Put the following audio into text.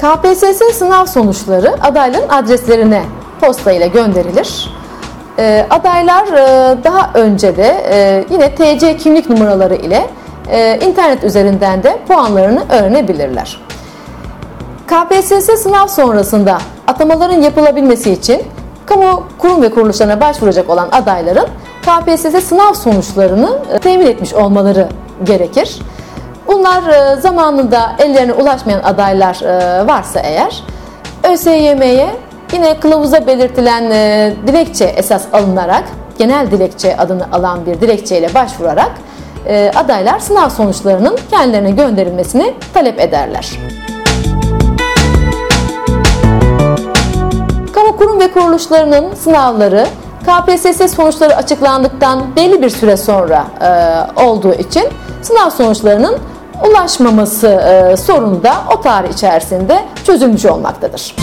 KPSS sınav sonuçları adayların adreslerine posta ile gönderilir. Ee, adaylar e, daha önce de e, yine TC kimlik numaraları ile e, internet üzerinden de puanlarını öğrenebilirler. KPSS sınav sonrasında atamaların yapılabilmesi için kamu kurum ve kuruluşlarına başvuracak olan adayların KPSS sınav sonuçlarını e, temin etmiş olmaları gerekir. Bunlar e, zamanında ellerine ulaşmayan adaylar e, varsa eğer ÖSYM'ye yine kılavuza belirtilen e, dilekçe esas alınarak genel dilekçe adını alan bir dilekçeyle başvurarak adaylar sınav sonuçlarının kendilerine gönderilmesini talep ederler. Kamu kurum ve kuruluşlarının sınavları KPSS sonuçları açıklandıktan belli bir süre sonra olduğu için sınav sonuçlarının ulaşmaması e, sorunu da o tarih içerisinde çözülmüş olmaktadır.